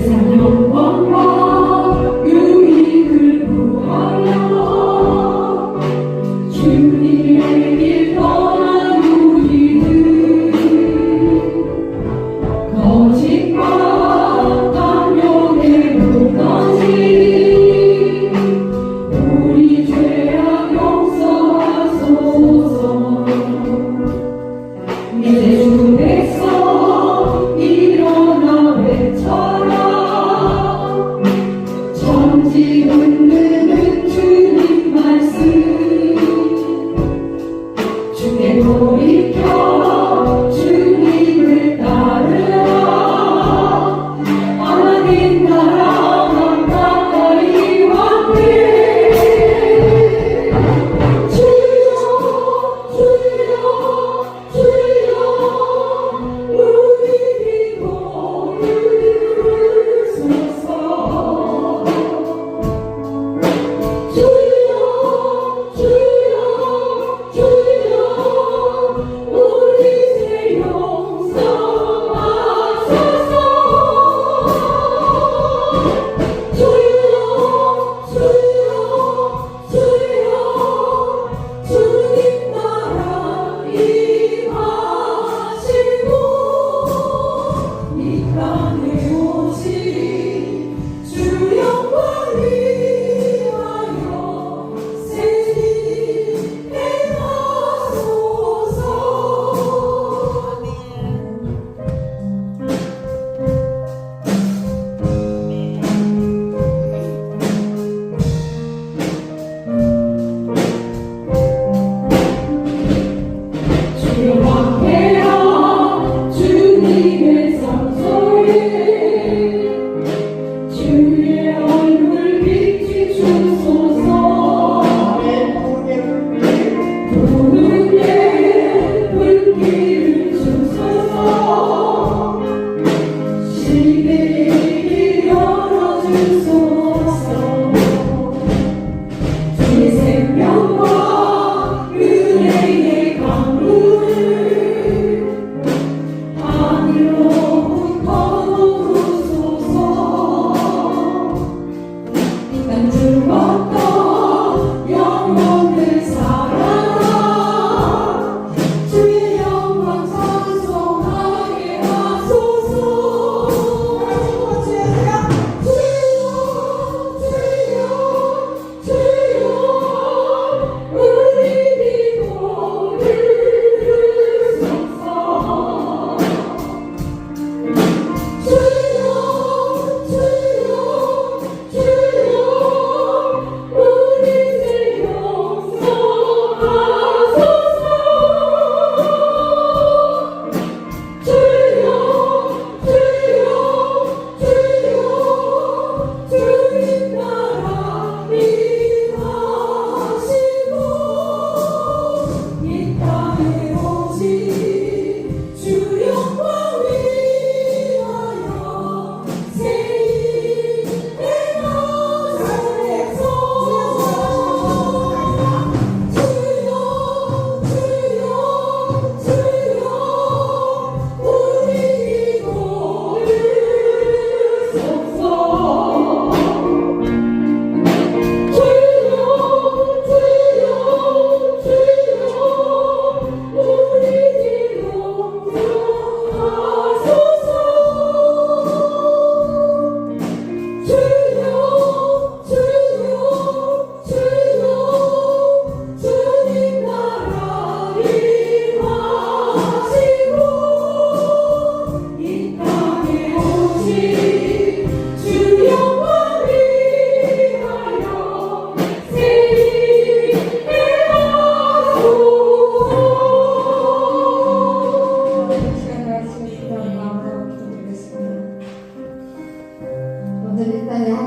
se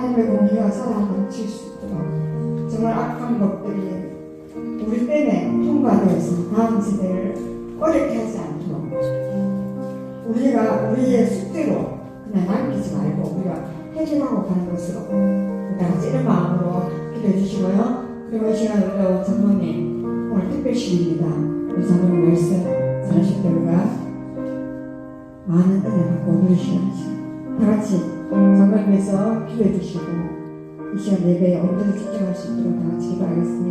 우리가 살아남칠 수 있도록 정말 악한 것들이 우리 때문에 통과되어서 다음 세대를 어렵게 하지 않도록 우리가 우리의 숙제로 그냥 남기지 말고 우리가 해결하고 가는 것으로 우리가 같이 이런 마음으로 기도해 주시고요. 그리고 이 시간으로 장모님 오늘 특별식입니다. 우리 장모님 말씀 잘하실 때 우리가 많은 은혜 받고 누리시는 시간 다 같이 하나님께서 기회 주시고 이 시간 예배에 온전히 집중할 수 있도록 다 같이 기도하겠습니다.